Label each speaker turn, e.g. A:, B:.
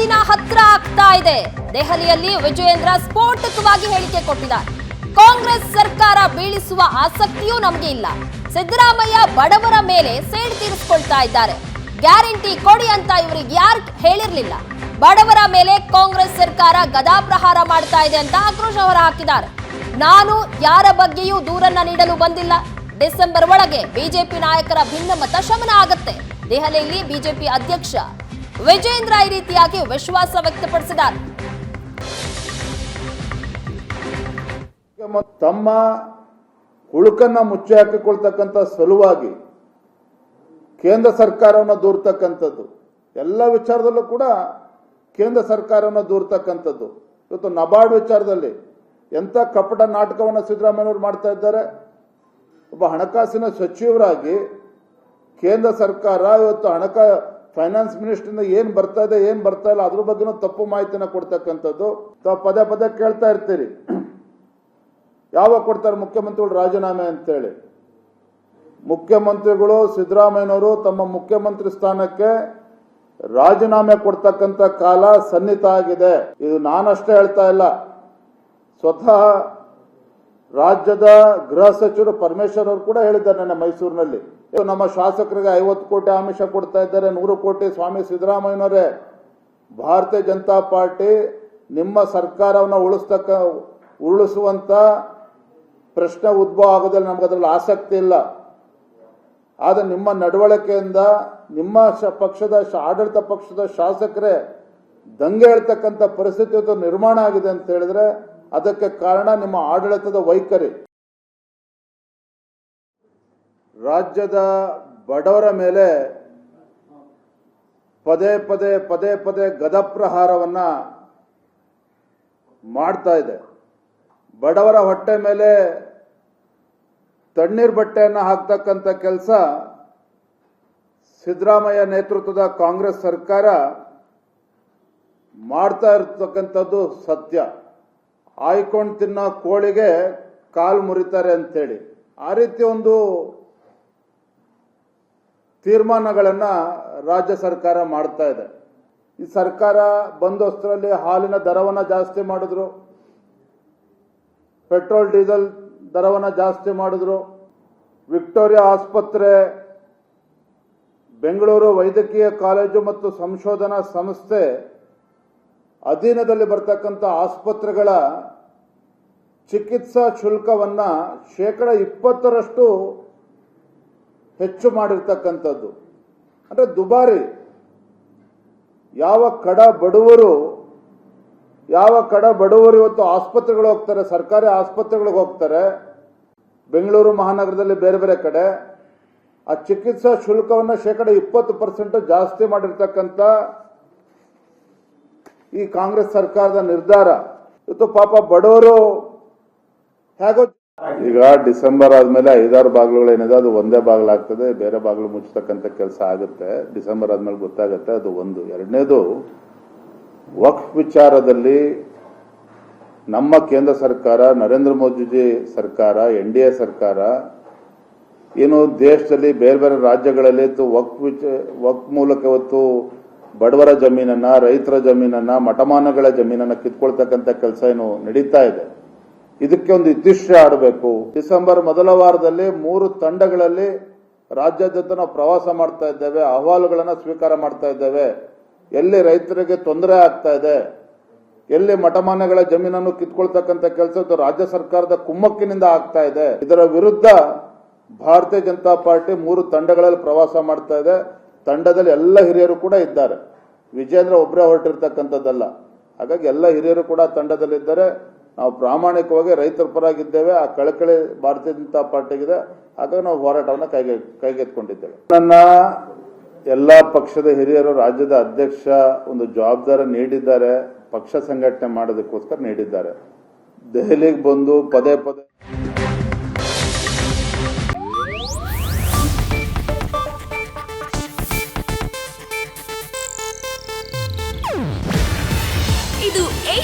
A: ದಿನ ಹತ್ರ ಆಗ್ತಾ ಇದೆ. ದೆಹಲಿಯಲ್ಲಿ ವಿಜಯೇಂದ್ರ ಸ್ಫೋಟಕವಾಗಿ ಹೇಳಿಕೆ ಕೊಟ್ಟಿದ್ದಾರೆ. ಕಾಂಗ್ರೆಸ್ ಸರ್ಕಾರ ಬೀಳಿಸುವ ಆಸಕ್ತಿಯೂ ನಮಗೆ ಇಲ್ಲ. ಸಿದ್ದರಾಮಯ್ಯ ಬಡವರ ಮೇಲೆ ಸೇಡು ತೀರಿಸಿಕೊಳ್ತಾ ಇದ್ದಾರೆ. ಗ್ಯಾರಂಟಿ ಕೊಡಿ ಅಂತ ಇವರಿಗೆ ಯಾರು ಹೇಳಿರ್ಲಿಲ್ಲ. ಬಡವರ ಮೇಲೆ ಕಾಂಗ್ರೆಸ್ ಸರ್ಕಾರ ಗದಾಪ್ರಹಾರ ಮಾಡ್ತಾ ಇದೆ ಅಂತ ಆಕ್ರೋಶ ಹೊರ ಹಾಕಿದ್ದಾರೆ ನಾನು ಯಾರ ಬಗ್ಗೆಯೂ ದೂರನ್ನ ನೀಡಲು ಬಂದಿಲ್ಲ. ಡಿಸೆಂಬರ್ ಒಳಗೆ ಬಿಜೆಪಿ ನಾಯಕರ ಭಿನ್ನಮತ ಶಮನ ಆಗತ್ತೆ. ದೆಹಲಿಯಲ್ಲಿ ಬಿಜೆಪಿ ಅಧ್ಯಕ್ಷ ವಿಜೇಂದ್ರ ಈ ರೀತಿಯಾಗಿ ವಿಶ್ವಾಸ ವ್ಯಕ್ತಪಡಿಸಿದ್ದಾರೆ.
B: ತಮ್ಮ ಹುಳುಕನ್ನ ಮುಚ್ಚಿ ಹಾಕಿಕೊಳ್ತಕ್ಕಂಥ ಸಲುವಾಗಿ ಕೇಂದ್ರ ಸರ್ಕಾರವನ್ನು ದೂರ್ತಕ್ಕಂಥದ್ದು, ಎಲ್ಲ ವಿಚಾರದಲ್ಲೂ ಕೂಡ ಕೇಂದ್ರ ಸರ್ಕಾರವನ್ನು ದೂರ್ತಕ್ಕಂಥದ್ದು. ಇವತ್ತು ನಬಾರ್ಡ್ ವಿಚಾರದಲ್ಲಿ ಎಂಥ ಕಪಟ ನಾಟಕವನ್ನು ಸಿದ್ದರಾಮಯ್ಯವರು ಮಾಡ್ತಾ ಇದ್ದಾರೆ. ಒಬ್ಬ ಹಣಕಾಸಿನ ಸಚಿವರಾಗಿ ಕೇಂದ್ರ ಸರ್ಕಾರ ಇವತ್ತು ಹಣಕಾ ಫೈನಾನ್ಸ್ ಮಿನಿಸ್ಟರ್ನ ಏನ್ ಬರ್ತಾ ಇದೆ, ಏನ್ ಬರ್ತಾ ಇಲ್ಲ, ಅದ್ರ ಬಗ್ಗೆನೂ ತಪ್ಪು ಮಾಹಿತಿನ ಕೊಡ್ತಕ್ಕಂಥದ್ದು. ಪದೇ ಪದೇ ಕೇಳ್ತಾ ಇರ್ತೀರಿ. ಯಾವಾಗ ಕೊಡ್ತಾರೆ ಮುಖ್ಯಮಂತ್ರಿಗಳು ರಾಜೀನಾಮೆ ಅಂತೇಳಿ. ಮುಖ್ಯಮಂತ್ರಿಗಳು ಸಿದ್ದರಾಮಯ್ಯನವರು ತಮ್ಮ ಮುಖ್ಯಮಂತ್ರಿ ಸ್ಥಾನಕ್ಕೆ ರಾಜೀನಾಮೆ ಕೊಡ್ತಕ್ಕಂಥ ಕಾಲ ಸನ್ನಿಹಿತ ಆಗಿದೆ. ಇದು ನಾನಷ್ಟೇ ಹೇಳ್ತಾ ಇಲ್ಲ. ಸ್ವತಃ ರಾಜ್ಯದ ಗೃಹ ಸಚಿವರು ಪರಮೇಶ್ವರ್ ಅವರು ಕೂಡ ಹೇಳಿದ್ದಾರೆ ನನ್ನ ಮೈಸೂರಿನಲ್ಲಿ. ನಮ್ಮ ಶಾಸಕರಿಗೆ ಐವತ್ತು ಕೋಟಿ ಆಮಿಷ ಕೊಡ್ತಾ ಇದ್ದಾರೆ, ನೂರು ಕೋಟಿ ಸ್ವಾಮಿ ಸಿದ್ದರಾಮಯ್ಯನವರೇ. ಭಾರತೀಯ ಜನತಾ ಪಾರ್ಟಿ ನಿಮ್ಮ ಸರ್ಕಾರವನ್ನು ಉಳಿಸ್ತಕ್ಕ, ಉರುಳಿಸುವಂತ ಪ್ರಶ್ನೆ ಉದ್ಭವ ಆಗೋದ್ರಲ್ಲಿ ನಮ್ಗೆ ಅದರಲ್ಲಿ ಆಸಕ್ತಿ ಇಲ್ಲ. ಆದರೆ ನಿಮ್ಮ ನಡವಳಿಕೆಯಿಂದ ನಿಮ್ಮ ಪಕ್ಷದ ಆಡಳಿತ ಪಕ್ಷದ ಶಾಸಕರೇ ದಂಗೆ ಹೇಳ್ತಕ್ಕಂಥ ಪರಿಸ್ಥಿತಿ ನಿರ್ಮಾಣ ಆಗಿದೆ ಅಂತ ಹೇಳಿದ್ರೆ ಅದಕ್ಕೆ ಕಾರಣ ನಿಮ್ಮ ಆಡಳಿತದ ವೈಖರಿ. ರಾಜ್ಯದ ಬಡವರ ಮೇಲೆ ಪದೇ ಪದೇ ಪದೇ ಪದೇ ಗದಪ್ರಹಾರವನ್ನ ಮಾಡ್ತಾ ಇದೆ. ಬಡವರ ಹೊಟ್ಟೆ ಮೇಲೆ ತಣ್ಣೀರ್ ಬಟ್ಟೆಯನ್ನು ಹಾಕ್ತಕ್ಕಂಥ ಕೆಲಸ ಸಿದ್ದರಾಮಯ್ಯ ನೇತೃತ್ವದ ಕಾಂಗ್ರೆಸ್ ಸರ್ಕಾರ ಮಾಡ್ತಾ ಇರ್ತಕ್ಕಂಥದ್ದು ಸತ್ಯ. ಆಯ್ಕೊಂಡು ತಿನ್ನೋ ಕೋಳಿಗೆ ಕಾಲು ಮುರಿತಾರೆ ಅಂತೇಳಿ. ಆ ರೀತಿ ಒಂದು ತೀರ್ಮಾನಗಳನ್ನ ರಾಜ್ಯ ಸರ್ಕಾರ ಮಾಡ್ತಾ ಇದೆ. ಈ ಸರ್ಕಾರ ಬಂದೋಸ್ತರಲ್ಲಿ ಹಾಲಿನ ದರವನ್ನ ಜಾಸ್ತಿ ಮಾಡಿದ್ರು. ಪೆಟ್ರೋಲ್, ಡೀಸೆಲ್ ದರವನ್ನ ಜಾಸ್ತಿ ಮಾಡಿದ್ರು. ವಿಕ್ಟೋರಿಯಾ ಆಸ್ಪತ್ರೆ, ಬೆಂಗಳೂರು ವೈದ್ಯಕೀಯ ಕಾಲೇಜು ಮತ್ತು ಸಂಶೋಧನಾ ಸಂಸ್ಥೆ ಅಧೀನದಲ್ಲಿ ಬರ್ತಕ್ಕಂಥ ಆಸ್ಪತ್ರೆಗಳ ಚಿಕಿತ್ಸಾ ಶುಲ್ಕವನ್ನ ಶೇಕಡ ಇಪ್ಪತ್ತರಷ್ಟು ಹೆಚ್ಚು ಮಾಡಿರ್ತಕ್ಕಂಥದ್ದು. ಅಂದ್ರೆ ದುಬಾರಿ. ಯಾವ ಕಡ ಬಡವರು, ಯಾವ ಕಡ ಬಡವರು ಇವತ್ತು ಆಸ್ಪತ್ರೆಗಳು ಹೋಗ್ತಾರೆ, ಸರ್ಕಾರಿ ಆಸ್ಪತ್ರೆಗಳಿಗೆ ಹೋಗ್ತಾರೆ, ಬೆಂಗಳೂರು ಮಹಾನಗರದಲ್ಲಿ ಬೇರೆ ಬೇರೆ ಕಡೆ, ಆ ಚಿಕಿತ್ಸಾ ಶುಲ್ಕವನ್ನು ಶೇಕಡ ಇಪ್ಪತ್ತು ಪರ್ಸೆಂಟ್ ಜಾಸ್ತಿ ಮಾಡಿರ್ತಕ್ಕಂಥ ಈ ಕಾಂಗ್ರೆಸ್ ಸರ್ಕಾರದ ನಿರ್ಧಾರ. ಇವತ್ತು ಪಾಪ ಬಡವರು ಹೇಗೋ ಈಗ ಡಿಸೆಂಬರ್ ಆದ್ಮೇಲೆ ಐದಾರು ಬಾಗಿಲುಗಳು ಏನಿದೆ, ಅದು ಒಂದೇ ಬಾಗಿಲಾಗ್ತದೆ, ಬೇರೆ ಬಾಗಿಲು ಮುಚ್ಚತಕ್ಕಂಥ ಕೆಲಸ ಆಗುತ್ತೆ. ಡಿಸೆಂಬರ್ ಆದ್ಮೇಲೆ ಗೊತ್ತಾಗುತ್ತೆ, ಅದು ಒಂದು. ಎರಡನೇದು, ವಕ್ಫ್ ವಿಚಾರದಲ್ಲಿ ನಮ್ಮ ಕೇಂದ್ರ ಸರ್ಕಾರ, ನರೇಂದ್ರ ಮೋದಿಜಿ ಸರ್ಕಾರ, ಎನ್ ಡಿ ಸರ್ಕಾರ, ಏನು ದೇಶದಲ್ಲಿ ಬೇರೆ ಬೇರೆ ರಾಜ್ಯಗಳಲ್ಲಿ ವಕ್ ವಕ್ ಮೂಲಕ ಇವತ್ತು ಬಡವರ ಜಮೀನನ್ನ, ರೈತರ ಜಮೀನನ್ನ, ಮಠಮಾನಗಳ ಜಮೀನನ್ನ ಕಿತ್ಕೊಳ್ತಕ್ಕಂಥ ಕೆಲಸ ಏನು ನಡೀತಾ ಇದೆ. ಇದಕ್ಕೆ ಒಂದು ಇತಿಶ್ಯ ಆಡಬೇಕು. ಡಿಸೆಂಬರ್ ಮೊದಲ ವಾರದಲ್ಲಿ ಮೂರು ತಂಡಗಳಲ್ಲಿ ರಾಜ್ಯಾದ್ಯಂತ ನಾವು ಪ್ರವಾಸ ಮಾಡ್ತಾ ಇದ್ದೇವೆ, ಅಹವಾಲುಗಳನ್ನ ಸ್ವೀಕಾರ ಮಾಡ್ತಾ ಇದ್ದೇವೆ. ಎಲ್ಲಿ ರೈತರಿಗೆ ತೊಂದರೆ ಆಗ್ತಾ ಇದೆ, ಎಲ್ಲಿ ಮಠಮಾನಗಳ ಜಮೀನನ್ನು ಕಿತ್ಕೊಳ್ತಕ್ಕಂಥ ಕೆಲಸ ರಾಜ್ಯ ಸರ್ಕಾರದ ಕುಮ್ಮಕ್ಕಿನಿಂದ ಆಗ್ತಾ ಇದೆ. ಇದರ ವಿರುದ್ಧ ಭಾರತೀಯ ಜನತಾ ಪಾರ್ಟಿ ಮೂರು ತಂಡಗಳಲ್ಲಿ ಪ್ರವಾಸ ಮಾಡ್ತಾ ಇದೆ. ತಂಡದಲ್ಲಿ ಎಲ್ಲ ಹಿರಿಯರು ಕೂಡ ಇದ್ದಾರೆ. ವಿಜೇಂದ್ರ ಒಬ್ಬರೇ ಹೊರಟಿರ್ತಕ್ಕಂಥದ್ದಲ್ಲ. ಹಾಗಾಗಿ ಎಲ್ಲ ಹಿರಿಯರು ಕೂಡ ತಂಡದಲ್ಲಿದ್ದಾರೆ ನಾವು ಪ್ರಾಮಾಣಿಕವಾಗಿ ರೈತರ ಪರಾಗಿದ್ದೇವೆ ಆ ಕಳಕಳಿ ಭಾರತೀಯ ಜನತಾ ಪಾರ್ಟಿಗಿದೆ. ಹಾಗಾಗಿ ನಾವು ಹೋರಾಟವನ್ನು ಕೈಗೆ ಕೈಗೆತ್ಕೊಂಡಿದ್ದೇವೆ ನನ್ನ ಎಲ್ಲ ಪಕ್ಷದ ಹಿರಿಯರು ರಾಜ್ಯದ ಅಧ್ಯಕ್ಷ ಒಂದು ಜವಾಬ್ದಾರಿ ನೀಡಿದ್ದಾರೆ. ಪಕ್ಷ ಸಂಘಟನೆ ಮಾಡೋದಕ್ಕೋಸ್ಕರ ನೀಡಿದ್ದಾರೆ. ದೆಹಲಿಗೆ ಬಂದು ಪದೇ ಪದೇ